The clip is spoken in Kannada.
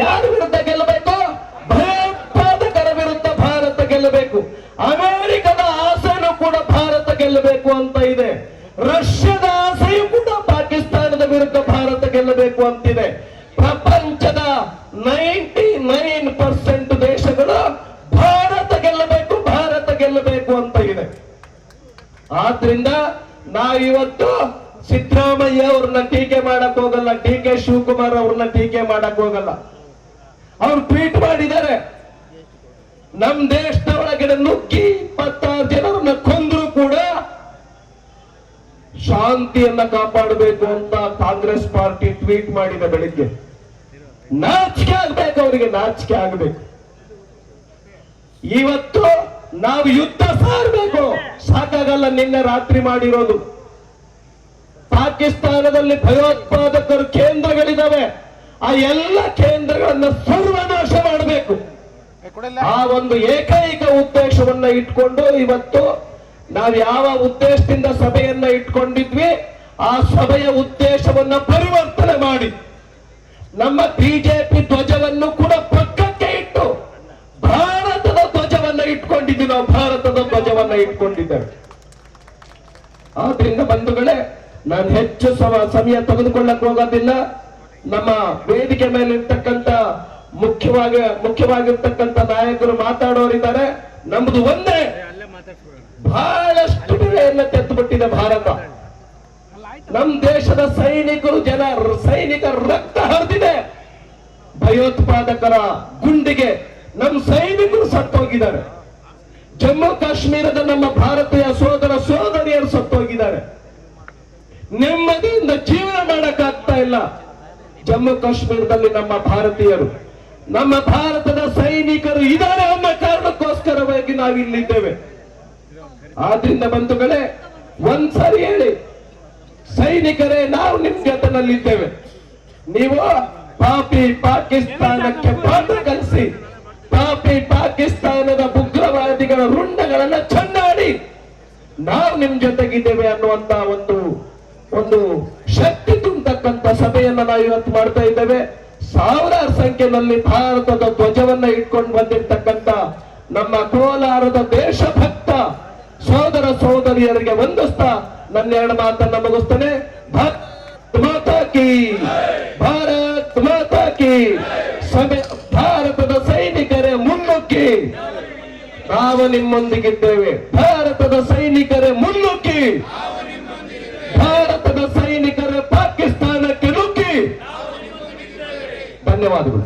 ಯಾರ ವಿರುದ್ಧ ಗೆಲ್ಲಬೇಕು? ಭಯೋತ್ಪಾದಕರ ವಿರುದ್ಧ ಭಾರತ ಗೆಲ್ಲಬೇಕು. ಅಮೆರಿಕದ ಆಸೆಯೂ ಕೂಡ ಭಾರತ ಗೆಲ್ಲಬೇಕು ಅಂತ ಇದೆ. ರಷ್ಯಾದ ಆಸೆಯೂ ಕೂಡ ಪಾಕಿಸ್ತಾನದ ವಿರುದ್ಧ ಭಾರತ ಗೆಲ್ಲಬೇಕು ಅಂತಿದೆ. ಪ್ರಪಂಚದ ನೈಂಟಿ ನೈನ್ ಪರ್ಸೆಂಟ್ ದೇಶಗಳು ಭಾರತ ಗೆಲ್ಲಬೇಕು ಭಾರತ ಗೆಲ್ಲಬೇಕು ಅಂತ ಇದೆ. ಆದ್ರಿಂದ ನಾವಿವತ್ತು ಸಿದ್ದರಾಮಯ್ಯ ಅವ್ರನ್ನ ಟೀಕೆ ಮಾಡಕ್ ಹೋಗಲ್ಲ, ಡಿ ಕೆ ಶಿವಕುಮಾರ್ ಅವ್ರನ್ನ ಟೀಕೆ ಮಾಡಕ್ ಹೋಗಲ್ಲ. ಅವ್ರು ಟ್ವೀಟ್ ಮಾಡಿದ್ದಾರೆ. ನಮ್ ದೇಶದ ಒಳಗಡೆ ನುಗ್ಗಿ ಇಪ್ಪತ್ತಾರು ಜನರನ್ನ ಕೊಂದ್ರು ಕೂಡ ಶಾಂತಿಯನ್ನ ಕಾಪಾಡಬೇಕು ಅಂತ ಕಾಂಗ್ರೆಸ್ ಪಾರ್ಟಿ ಟ್ವೀಟ್ ಮಾಡಿದ ಬೆಳಿಗ್ಗೆ. ನಾಚಿಕೆ ಆಗ್ಬೇಕು ಅವರಿಗೆ, ನಾಚಿಕೆ ಆಗ್ಬೇಕು. ಇವತ್ತು ನಾವು ಯುದ್ಧ ಸಾರಬೇಕು. ಸಾಕಾಗಲ್ಲ, ನಿನ್ನೆ ರಾತ್ರಿ ಮಾಡಿರೋದು. ಪಾಕಿಸ್ತಾನದಲ್ಲಿ ಭಯೋತ್ಪಾದಕರು ಕೇಂದ್ರಗಳಿದಾವೆ. ಆ ಎಲ್ಲ ಕೇಂದ್ರಗಳನ್ನ ಸರ್ವನಾಶ ಮಾಡಬೇಕು. ಆ ಒಂದು ಏಕೈಕ ಉದ್ದೇಶವನ್ನ ಇಟ್ಕೊಂಡು ಇವತ್ತು ನಾವು ಯಾವ ಉದ್ದೇಶದಿಂದ ಸಭೆಯನ್ನ ಇಟ್ಕೊಂಡಿದ್ವಿ ಆ ಸಭೆಯ ಉದ್ದೇಶವನ್ನ ಪರಿವರ್ತನೆ ಮಾಡಿ. ನಮ್ಮ ಬಿಜೆಪಿ ಧ್ವಜವನ್ನು ಕೂಡ ಪಕ್ಕಕ್ಕೆ ಇಟ್ಟು ಭಾರತದ ಧ್ವಜವನ್ನ ಇಟ್ಕೊಂಡಿದ್ದೀವಿ ನಾವು ಭಾರತದ ಧ್ವಜವನ್ನ ಇಟ್ಕೊಂಡಿದ್ದೇವೆ. ಆದ್ರಿಂದ ಬಂಧುಗಳೇ ನಾನು ಹೆಚ್ಚು ಸಮ- ಸಮಯ ತೆಗೆದುಕೊಳ್ಳಕ್ ಹೋಗೋದಿಲ್ಲ. ನಮ್ಮ ವೇದಿಕೆ ಮೇಲೆ ಇರ್ತಕ್ಕಂತ ಮುಖ್ಯವಾಗಿ, ಮುಖ್ಯವಾಗಿರ್ತಕ್ಕಂಥ ನಾಯಕರು ಮಾತಾಡೋರಿದ್ದಾರೆ. ನಮ್ದು ಒಂದೇ ಬಹಳಷ್ಟು ಬೆಳೆಯನ್ನ ತೆತ್ತುಬಿಟ್ಟಿದೆ ಭಾರತ. ನಮ್ ದೇಶದ ಸೈನಿಕರು, ಜನ ಸೈನಿಕರ ರಕ್ತ ಹರಿದಿದೆ. ಭಯೋತ್ಪಾದಕರ ಗುಂಡಿಗೆ ನಮ್ಮ ಸೈನಿಕರು ಸತ್ತೋಗಿದ್ದಾರೆ. ಜಮ್ಮು ಕಾಶ್ಮೀರದ ನಮ್ಮ ಭಾರತೀಯ ಸೋದರ ಸೋದರಿಯರು ಸತ್ತೋಗಿದ್ದಾರೆ. ನೆಮ್ಮದಿಯಿಂದ ಜೀವನ ಮಾಡಕ್ಕಾಗ್ತಾ ಇಲ್ಲ. ಜಮ್ಮು ಕಾಶ್ಮೀರದಲ್ಲಿ ನಮ್ಮ ಭಾರತೀಯರು, ನಮ್ಮ ಭಾರತದ ಸೈನಿಕರು ಇದಾರೆ ಅನ್ನೋ ಕಾರಣಕ್ಕೋಸ್ಕರವಾಗಿ ನಾವು ಇಲ್ಲಿದ್ದೇವೆ ಆದ್ರಿಂದ ಬಂಧುಗಳೇ, ಒಂದ್ಸರಿ ಹೇಳಿ, ಸೈನಿಕರೇ, ನಾವು ನಿಮ್ ಜೊತೆನಲ್ಲಿದ್ದೇವೆ ನೀವು ಪಾಪಿ ಪಾಕಿಸ್ತಾನಕ್ಕೆ ಪಾತ್ರ ಕಲಿಸಿ ಪಾಪಿ ಪಾಕಿಸ್ತಾನದ ಉಗ್ರವಾದಿಗಳ ರುಂಡಗಳನ್ನ ಚೆನ್ನಾಡಿ ನಾವು ನಿಮ್ ಜೊತೆಗಿದ್ದೇವೆ ಅನ್ನುವಂತ ಒಂದು ಒಂದು ತುಂಬತಕ್ಕಂತ ಸಭೆಯನ್ನ ನಾವು ಇವತ್ತು ಮಾಡ್ತಾ ಇದ್ದೇವೆ. ಸಾವಿರಾರು ಸಂಖ್ಯೆಯಲ್ಲಿ ಭಾರತದ ಧ್ವಜವನ್ನ ಇಟ್ಕೊಂಡು ಬಂದಿರ್ತಕ್ಕಂಥ ನಮ್ಮ ಕೋಲಾರದ ದೇಶಭಕ್ತ ಸೋದರ ಸೋದರಿಯರಿಗೆ ವಂದಿಸ್ತಾ ನನ್ನ ಎರಡು ಮಾತನ್ನ ಮುಗಿಸ್ತೇನೆ. ಭಾರತ್ ಮಾತಾ ಕಿ, ಭಾರತ್ ಮಾತಾ ಕಿ, ಸಭೆ ಭಾರತದ ಸೈನಿಕರೇ ಮುನ್ನುಗ್ಗಿ. ನಾವು ನಿಮ್ಮೊಂದಿಗಿದ್ದೇವೆ. ಭಾರತದ ಸೈನಿಕರೇ ಮುನ್ನುಗ್ಗಿ. ಧನ್ಯವಾದಗಳು